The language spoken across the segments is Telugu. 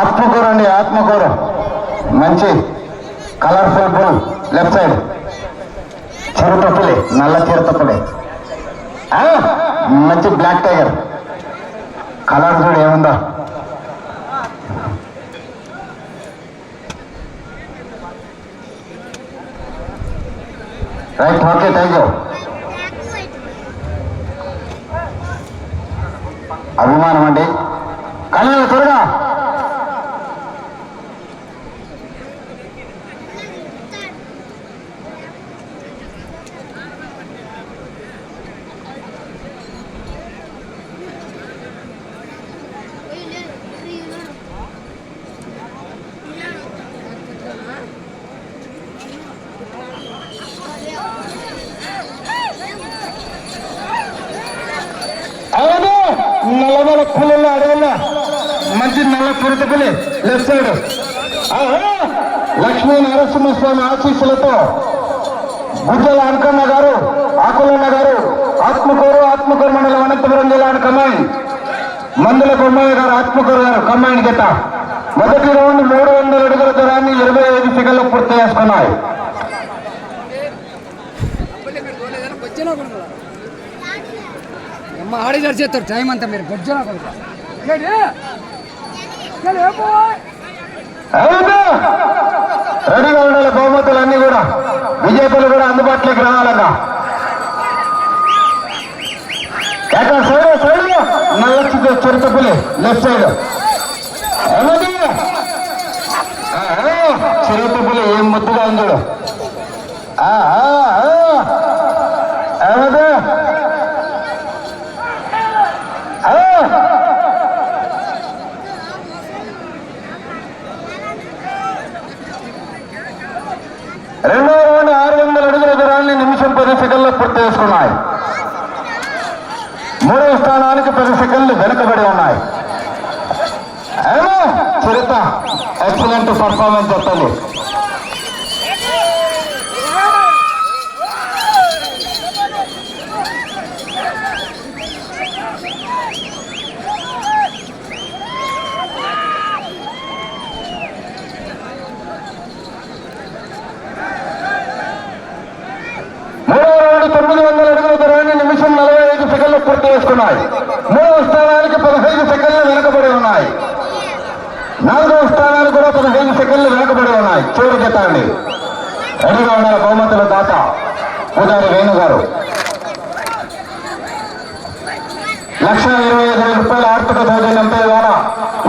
ఆత్మకూర అండి ఆత్మకూర. మంచి కలర్ఫుల్ బుల్ లెఫ్ట్ సైడ్ చిరుతపులి నల్ల చిరుతపులి మంచి బ్లాక్ టైగర్ కలర్ చూడు ఏముందో. రైట్ ఓకే థ్యాంక్ యూ అభిమానం అండి. கல்யாணம் சொல்லுங்க మంచి నల్ల పురతపులి లెఫ్ట్ సైడ్. లక్ష్మీ నరసింహస్వామి ఆశీస్సులతో గుజ్జల అంకన్న గారు ఆకులన్న గారు ఆత్మకూరు ఆత్మకూరు మండలం అనంతపురం జిల్లా కమాండ్ మందుల బొమ్మయ్య గారు ఆత్మకూరు గారు కమాండ్ గత మొదటి రౌండ్ మూడు వందల అడుగుల దూరాన్ని ఇరవై ఐదు సెకండ్లు పూర్తి చేసుకున్నాయి. అమ్మ ఆడే చేస్తారు టైం అంతా మీరు. గొజ్జన కొడుకు. రెడీగా ఉండాలి బహుమతులు అన్ని కూడా బీజేపీలు కూడా అందుబాటులోకి రావాలన్నా. ఎక్కడ సైడ్ సైడ్? నల్ల చిరుతపులి లెఫ్ట్ సైడ్ అవునది చిరుతపులి ఏం ముద్దుగా ఉంది చూడు ఆ, ఆ, ఆ. అవునది ఆ. రెండో రౌండ్ ఆరు వందల అడుగుల దూరాన్ని నిమిషం పది సెకండ్లు పూర్తి చేసుకున్నాయి. మూడవ స్థానానికి పది సెకండ్లు వెనుకబడి ఉన్నాయి. చరిత ఎక్సలెంట్ పర్ఫార్మెన్స్ చెప్పండి మూడవ రౌండ్ తొమ్మిది వందల అడుగుల దూరాన్ని నిమిషం నలభై ఐదు సెకండ్లు వస్తున్నాయి. మూడవ స్థానానికి పదహైదు సెకండ్లు వెనుకబడి ఉన్నాయి. నాలుగవ స్థానానికి కూడా పదహైదు సెకండ్లు వెనుకబడి ఉన్నాయి. చూడు జత అండి రెడీగా ఉండాలి బహుమతుల దాత పూజారి వేణు గారు. లక్ష ఇరవై ఐదు వేల రూపాయల ఆర్థిక సౌజన్యంతో ద్వారా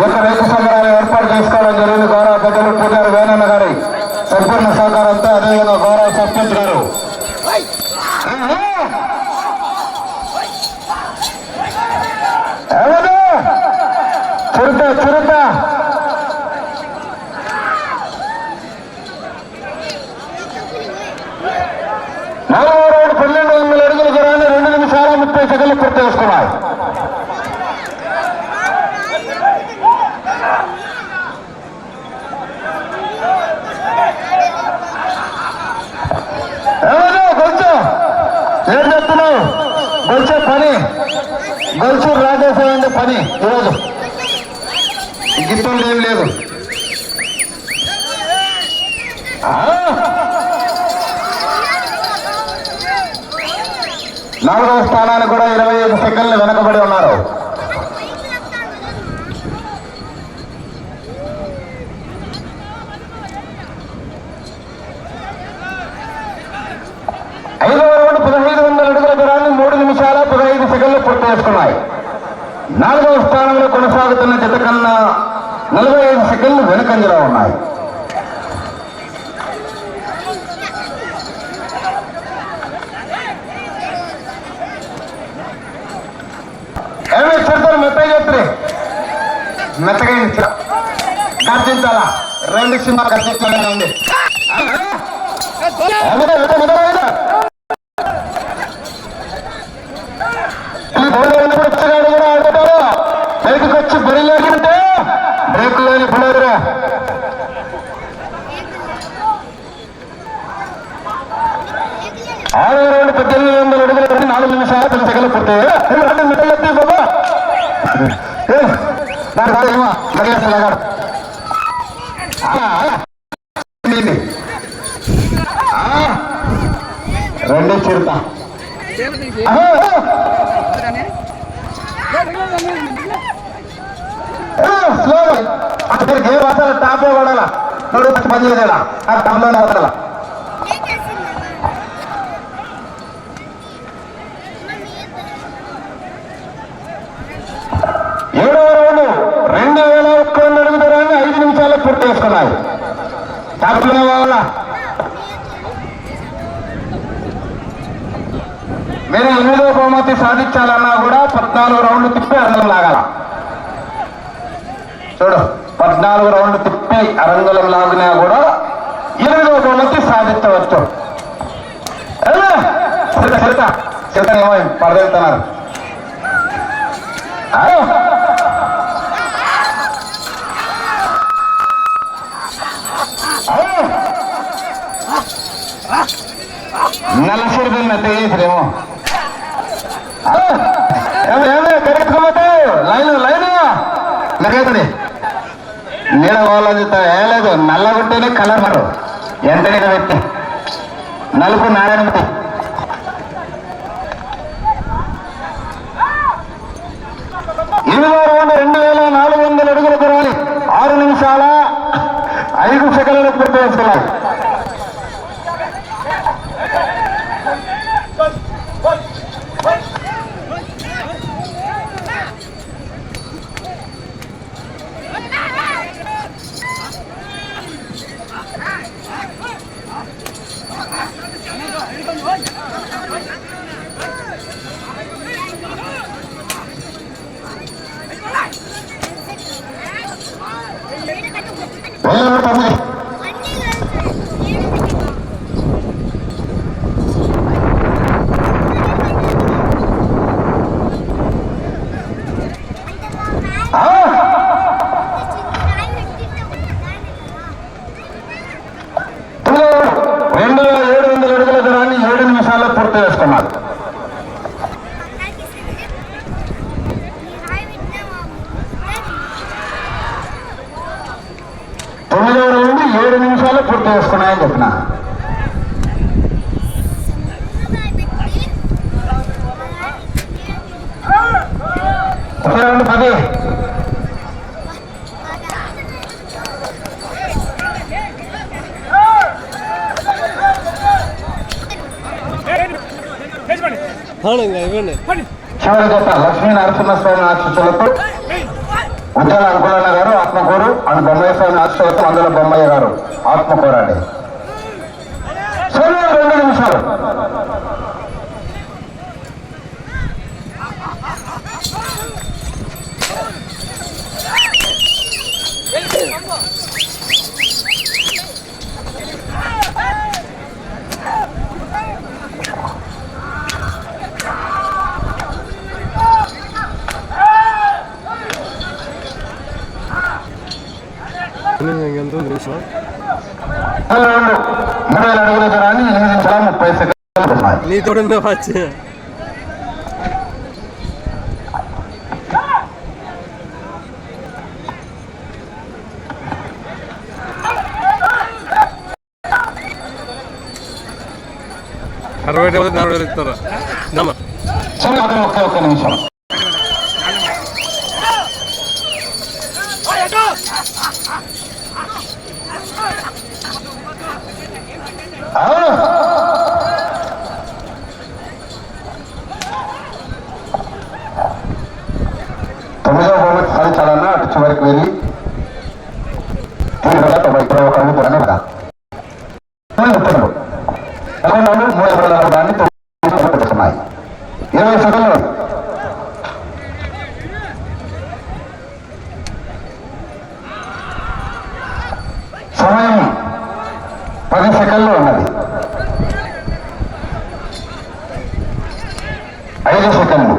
ఒక రైతు సంబరాలు ఏర్పాటు చేసుకోవడం జరిగింది. గౌరవ పెద్దలు పూజారి వేణన్న గారి సంపూర్ణ సహకారంతో అదేవిధంగా గౌరవ సర్పంచ్ గారు. చిరుత చిరుత నాలుగో రౌండ్ పన్నెండు వందల అడుగుల దూరాన్ని రెండు నిమిషాల ముప్పై సెకండ్లు ఇబ్బంది ఏం లేదు. నాలుగవ స్థానానికి కూడా ఇరవై ఐదు సెకండ్లు వెనకబడి ఉన్నారు. ఐదవ రౌండ్ పదహైదు వందల అడుగుల దూరాన్ని మూడు నిమిషాల పదహైదు సెకండ్లు పూర్తి చేసుకున్నాయి. నాలుగవ స్థానంలో కొనసాగుతున్న జత కన్నా నలభై ఐదు సెకండ్లు వెనుకంజలో ఉన్నాయి. ఏమే చెప్తారు మెత్తగా చెప్తారు మెత్తగా గర్జించాలా? రెండు సినిమా గర్జించాలని ఉంది. ఆరు రెండు పద్దెనిమిది వందల అడుగుల నాలుగు నిమిషాలు పది సెకండ్లు రెండు మిట్టలు ఎత్తి బాబా. దాని కాదు ఏమో నగేశ్వర చిరుత స్లో. అక్కడ గేమ్ అసలు టాప్ పడాలా నడు పని చేయలేదా ఆ టమ్లోనే పడాల ఏడవ రౌండ్ రెండు వేల ఒక్క వంద అడుగు దూరాన్ని ఐదు నిమిషాల్లో పూర్తి చేసుకున్నాయి టాప్లోనే పోవాలా మీరు ఎనిమిదో బహుమతి సాధించాలన్నా కూడా పద్నాలుగు రౌండ్లు తిప్పి అరంగం లాగాల. చూడు పద్నాలుగు రౌండ్లు తిప్పి అరంగలం లాగినా కూడా ఎనిమిదో బహుమతి సాధించవచ్చు. ఏమే? చిరుత చిరుత చిరుత ఏమో పడదెళ్తున్నారు నల్లసిరిపల్లి మెత్త చేసిరేమో. ఏమే లైన్ లైన్. నగైతుంది నీడ పోవాలని చెప్తా లేదు నల్లగుంటేనే కలర్ మరు. ఎంత నీడ పెట్టి? నలుపు నారాయణమూర్తి ఎనిమిదో రౌండ్ రెండు వేల నాలుగు వందల అడుగుల దూరాన్ని ఆరు నిమిషాల ఐదు సెకండ్లకు పూర్తి చేస్తున్నారు. ఏడు పూర్తి చేసుకున్నాయని చెప్పిన. ఒక పది. చివరి గొప్ప లక్ష్మీ నరసింహస్వామి ఆశీస్సులతో ఉజ్జల అనుకూలన్న గారు ఆత్మకూరు అండ్ బొమ్మయ్య స్వామి ఆశీస్సులతో అందులో బొమ్మయ్య గారు. ఆత్మకూరు అండి సమయం రెండు నిమిషాలు మూడు రెండు మూడు వేల అడుగుల దూరాన్ని ఎనిమిది నిమిషాల ముప్పై సెకండ్లు ఉన్నాయి నీ తోడు వచ్చి అరవై డెబ్బై నలభై వేలు ఇస్తారా నమ్మ సరే అక్కడ ఒకే ఒక్క నిమిషం పది సెకండ్లు ఉన్నది ఐదు సెకండ్లు